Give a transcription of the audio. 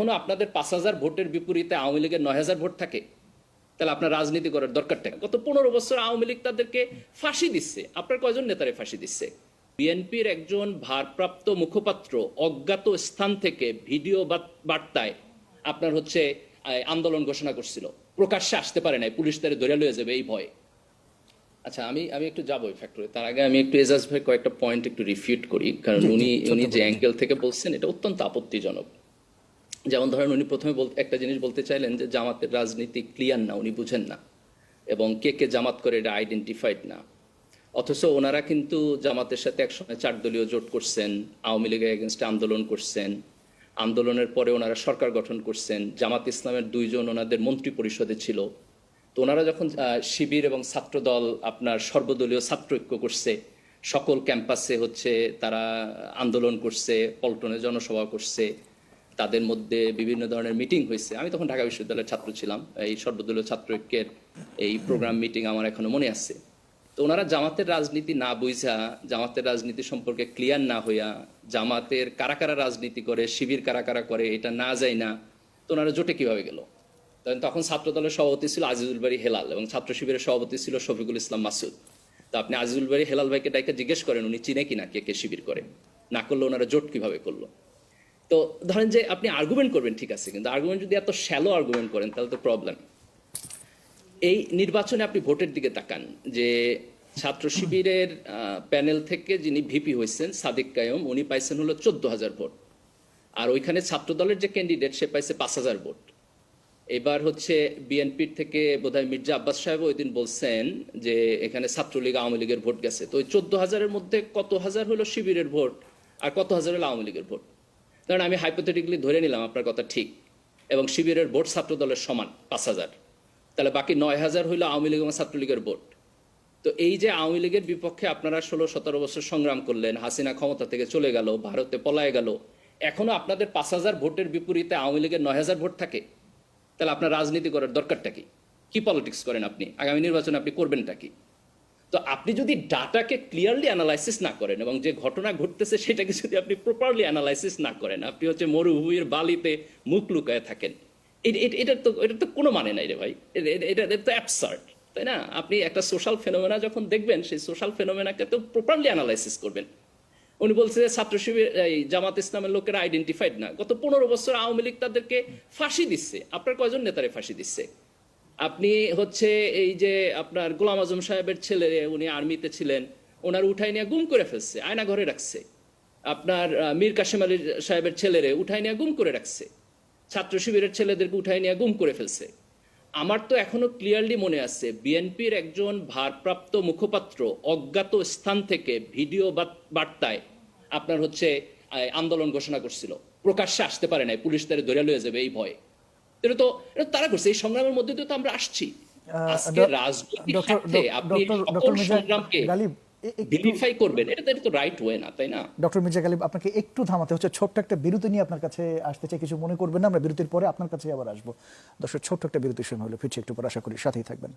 এখনও আপনাদের পাঁচ হাজার ভোটের বিপরীতে আওয়ামী লীগের নয় হাজার ভোট থাকে। তাহলে আপনার রাজনীতি করার দরকারটা? গত পনেরো বছর আওয়ামী লীগ তাদেরকে ফাঁসি দিচ্ছে। আপনার কয়জন নেতারে ফাঁসি দিচ্ছে? বিএনপির একজন ভারপ্রাপ্ত মুখপাত্র অজ্ঞাত স্থান থেকে ভিডিও বার্তায় আপনার হচ্ছে আন্দোলন ঘোষণা করছিল। প্রকাশ্যে আসতে পারে নাই পুলিশ তারে ধরে লয়ে যাবে এই ভয়ে। আচ্ছা আমি আমি একটু যাব ফ্যাক্টরি তার আগে আমি একটু এজাজ ভাই কয়েকটা পয়েন্ট একটু রিফিউট করি। কারণ উনি উনি যে অ্যাঙ্গেল থেকে বলছেন এটা অত্যন্ত আপত্তিজনক। যেমন ধরেন উনি প্রথমে বলতে একটা জিনিস বলতে চাইলেন যে জামাতের রাজনীতি ক্লিয়ার না, উনি বুঝেন না। এবং কে কে জামাত করে এটা আইডেন্টিফাইড না। অথচ ওনারা কিন্তু জামাতের সাথে একসময় চার দলীয় জোট করছেন, আওয়ামী লীগের এগেনস্টে আন্দোলন করছেন। আন্দোলনের পরে ওনারা সরকার গঠন করছেন, জামাত ইসলামের দুইজন ওনাদের মন্ত্রী পরিষদে ছিল। তো ওনারা যখন শিবির এবং ছাত্রদল আপনার সর্বদলীয় ছাত্র ঐক্য করছে, সকল ক্যাম্পাসে হচ্ছে তারা আন্দোলন করছে, পল্টনে জনসভা করছে তাদের মধ্যে বিভিন্ন ধরনের মিটিং হয়েছে। আমি তখন ঢাকা বিশ্ববিদ্যালয়ের ছাত্র ছিলাম। এই সর্বদলীয় ছাত্র ঐক্যের এই প্রোগ্রাম মিটিং আমার এখনও মনে আছে। তো ওনারা জামাতের রাজনীতি না বুঝা, জামাতের রাজনীতি সম্পর্কে ক্লিয়ার না হইয়া জামাতের কারা কারা রাজনীতি করে, শিবির কারা কারা করে, এটা না যায় না, তো ওনারা জোটে কীভাবে গেল? তখন ছাত্র দলের সভাপতি ছিল আজিজুল বাড়ি হেলাল এবং ছাত্র শিবিরের সভাপতি ছিল শফিকুল ইসলাম মাসুদ। তো আপনি আজিজুল বাড়ি হেলাল ভাইকে ডাইকে জিজ্ঞেস করেন, উনি চিনে কিনা কে কে শিবির করে? না করলে ওনারা জোট কীভাবে করল? তো ধরেন যে আপনি আর্গুমেন্ট করবেন, ঠিক আছে, কিন্তু আর্গুমেন্ট যদি এত শ্যালো আর্গুমেন্ট করেন, তাহলে তো প্রবলেম এই নির্বাচনে আপনি ভোটের দিকে তাকান, যে ছাত্র শিবিরের প্যানেল থেকে যিনি ভিপি হয়েছেন, সাদিক কায়ম, উনি পাইছেন হলো চোদ্দ হাজার ভোট। আর ওইখানে ছাত্র দলের যে ক্যান্ডিডেট সে পাইছে পাঁচ হাজার ভোট। এবার হচ্ছে বিএনপির থেকে বোধহয় মির্জা আব্বাস সাহেব ওই দিন বলছেন যে এখানে ছাত্রলীগ আওয়ামী লীগের ভোট গেছে। তো ওই চোদ্দ হাজারের মধ্যে কত হাজার হলো শিবিরের ভোট, আর কত হাজার হলো আওয়ামী লীগের ভোট? কারণ আমি হাইপোথেটিক্যালি ধরে নিলাম আপনার কথা ঠিক, এবং শিবিরের ভোট ছাত্র দলের সমান পাঁচ হাজার। তাহলে বাকি নয় হাজার হইল আওয়ামী লীগ এবং ছাত্রলীগের ভোট তো এই যে আওয়ামী লীগের বিপক্ষে আপনারা ষোলো সতেরো বছর সংগ্রাম করলেন, হাসিনা ক্ষমতা থেকে চলে গেল, ভারতে পলায় গেল, এখনও আপনাদের পাঁচ হাজার ভোটের বিপরীতে আওয়ামী লীগের নয় হাজার ভোট থাকে। তাহলে আপনার রাজনীতি করার দরকারটা কি? কি পলিটিক্স করেন আপনি? আগামী নির্বাচনে আপনি করবেনটা কি? তো আপনি যদি ডাটাকে ক্লিয়ারলি অ্যানালাইসিস না করেন এবং যে ঘটনা ঘটতেছে সেটাকে যদি আপনি প্রপারলি অ্যানালাইসিস না করেন, আপনি হচ্ছে মরুভূমির বালিতে মুখ লুকায় থাকেন এটার তো এটার তো কোনো মানে নাই রে ভাই। এটা তো অ্যাবসার্ড তাই না? আপনি একটা সোশ্যাল ফেনোমেনা যখন দেখবেন, সেই সোশ্যাল ফেনোমেনাকে তো প্রপারলি অ্যানালাইসিস করবেন। উনি বলছে যে ছাত্র শিবির, এই জামাত ইসলামের লোকেরা আইডেন্টিফাইড না। গত পনেরো বছর আওয়ামী লীগ তাদেরকে ফাঁসি দিচ্ছে। আপনার কয়জন নেতারে ফাঁসি দিচ্ছে? আপনি হচ্ছে এই যে আপনার গোলাম আজম সাহেবের ছেলে, উনি আর্মিতে ছিলেন, ওনার উঠাই নিয়ে গুম করে ফেলছে, আয়না ঘরে রাখছে। আপনার মীর কাশেম আলী সাহেবের ছেলেরে উঠাই নিয়ে গুম করে রাখছে। ছাত্র শিবিরের ছেলেদেরকে উঠাই নিয়ে গুম করে ফেলছে। আমার তো এখনও ক্লিয়ারলি মনে আছে, বিএনপির একজন ভারপ্রাপ্ত মুখপাত্র অজ্ঞাত স্থান থেকে ভিডিও বার্তায় আপনার হচ্ছে আন্দোলন ঘোষণা করছিল। প্রকাশ্যে আসতে পারে নাই, পুলিশ তারে ধরে লয়ে যাবে এই ভয়ে। এটা তো এটা তারা করছে এই সংগ্রামের মধ্যে তো আমরা আসছি। আজকে রাজনৈতিক স্বার্থে আপনি সকল সংগ্রামকে ভিলিফাই করবেন এটা তো রাইট ওয়ে না তাই না? ডক্টর মির্জা গালিব আপনাকে একটু থামাতে হচ্ছে ছোট্ট একটা বিরতি নিয়ে আপনার কাছে আসতে চাই কিছু মনে করবেন না আমরা বিরতির পরে আপনার কাছে আবার আসব। দর্শক ছোট্ট একটা বিরতির সময় হলো ফিরছি একটু পর আশা করি সাথেই থাকবেন।